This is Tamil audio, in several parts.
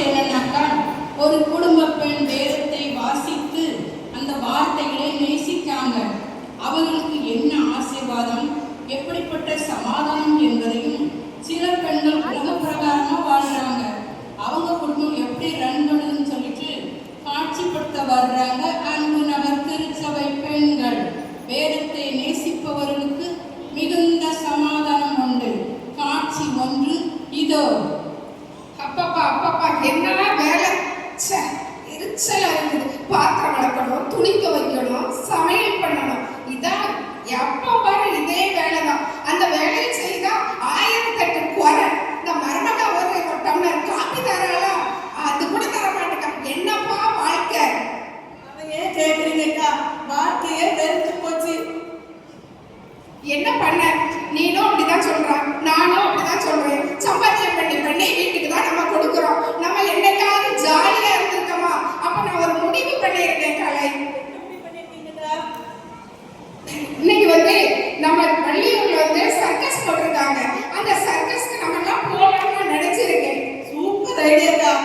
கான்செப்ட் என்னன்னாக்கா ஒரு குடும்ப பெண் வேதத்தை வாசித்து அந்த வார்த்தைகளை நேசிக்காங்க. அவர்களுக்கு என்ன ஆசீர்வாதம் எப்படிப்பட்ட சமாதானம் என்பதையும் சில பெண்கள் உலக பிரகாரமாக வாழ்றாங்க. அவங்க குடும்பம் எப்படி ரன் பண்ணுதுன்னு சொல்லிட்டு காட்சிப்படுத்த வர்றாங்க அன்பு நகர் திருச்சபை பெண்கள். வேதத்தை நேசிப்பவர்களுக்கு மிகுந்த சமாதானம் உண்டு. காட்சி ஒன்று இதோ என்னன்னா வேலை? சே எரிச்சலாக இருக்குது. பாத்திரம் வளர்க்கணும் துணி துவைக்கணும் சமையல் பண்ணணும். இதான் எப்போ பாரு இதே வேலைதான். அந்த வேலையை செய்தால் ஆயிரத்தெட்டு குறை. இந்த மருமக ஒரு டம்ளர் காப்பி தரலாம் அது கூட தர மாட்டேங்க என்னப்பா வாழ்க்கை? அதையே கேட்குறீங்கக்கா வாழ்க்கையே தெரிஞ்சு போச்சு. என்ன பண்ண? நீனும் அப்படிதான் சொல்ற. நானும் அப்படிதான் சொல்றேன். சம்பாத்தியம் பண்ணி பண்ணி வீட்டு சர்க்கஸ் போட்டிருக்காங்க. அந்த சர்க்கஸ்க்கு நம்ம எல்லாம் போகலாம்னு நினைச்சிருக்கேன். சூப்பர் ஐடியா தான்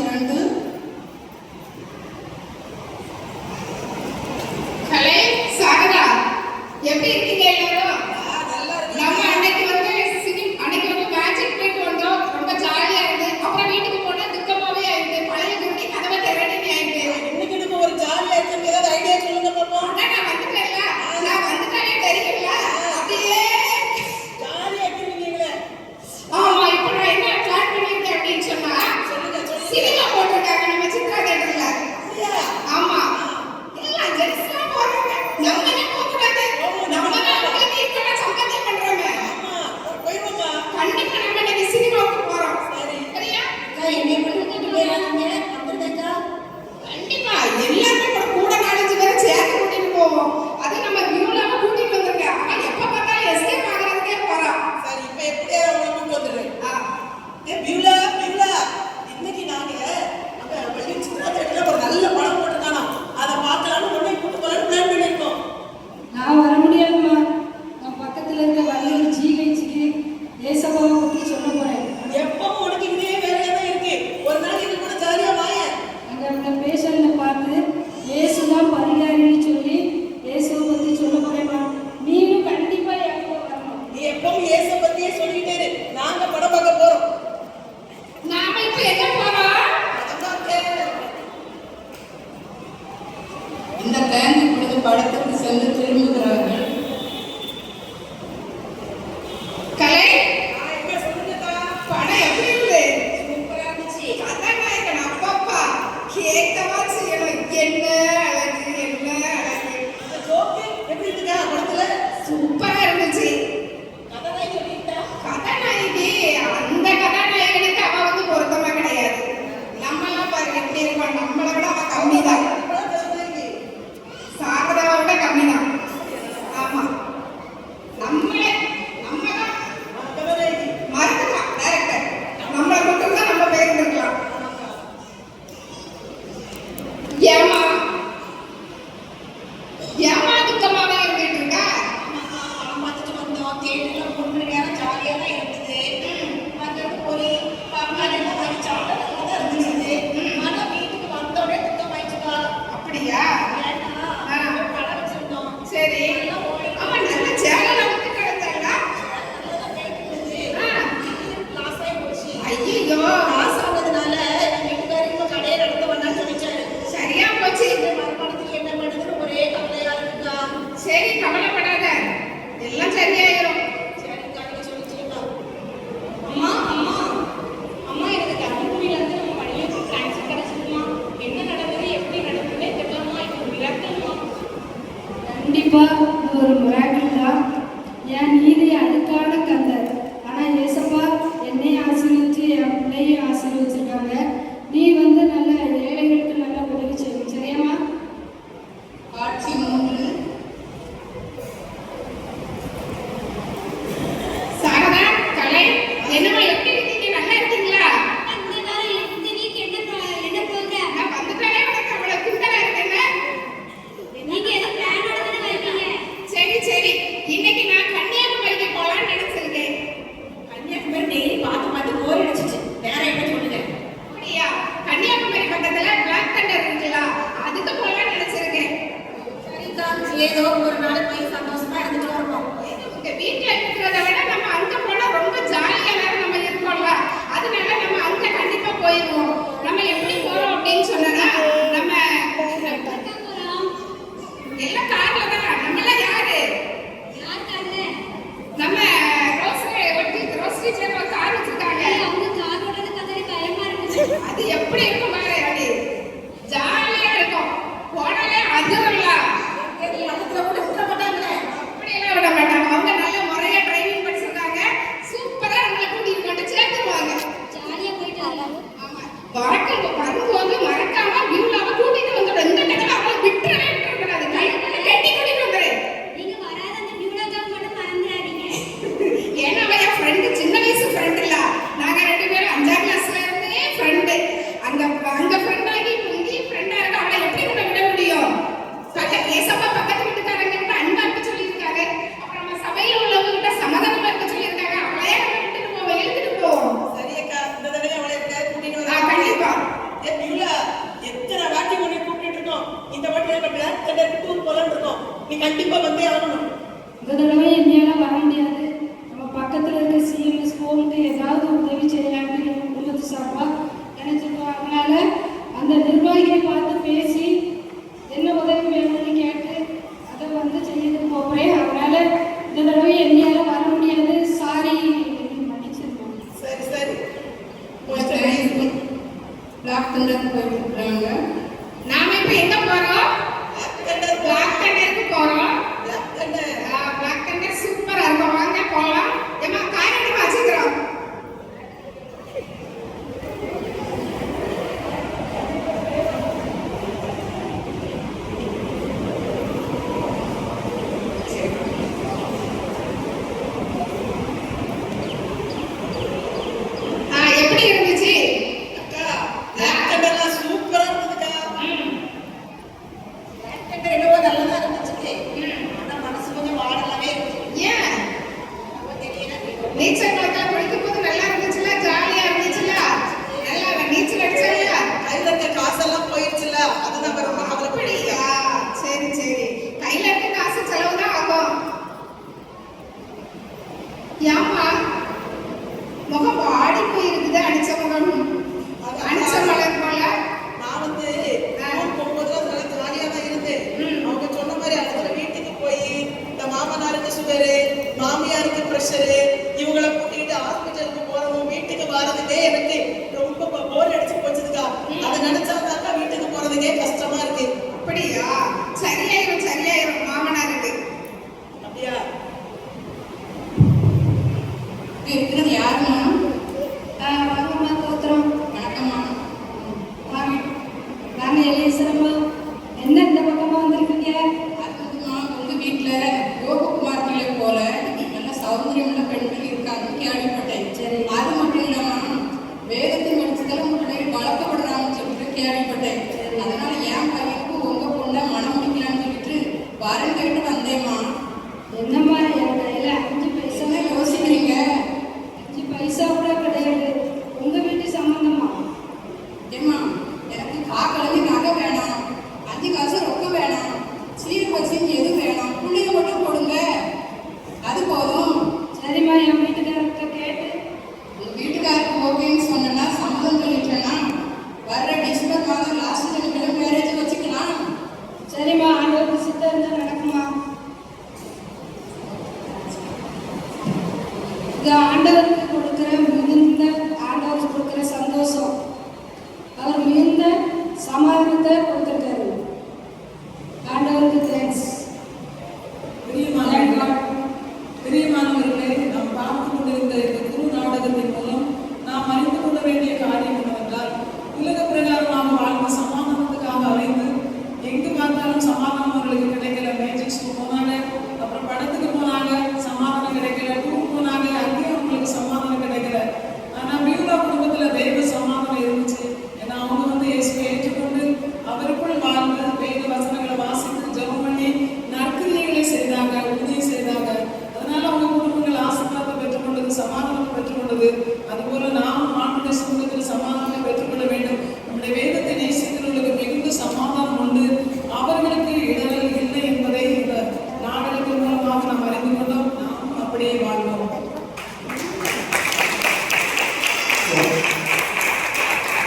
இரண்டு எல்லாம் சரியாயிரும் அது எப்படி இருக்கும் பாரு ஜாலியா இருக்கும். போனாலே அது இல்ல அதுல கூட விட மாட்டாங்க அப்படியெல்லாம் விட மாட்டாங்க. அவங்க நல்ல முறையா டிரைவிங் படிச்சிருக்காங்க சூப்பரா நம்மளை கூட்டிட்டு கொண்டு சேர்த்துருவாங்க. ஜாலியா போயிட்டு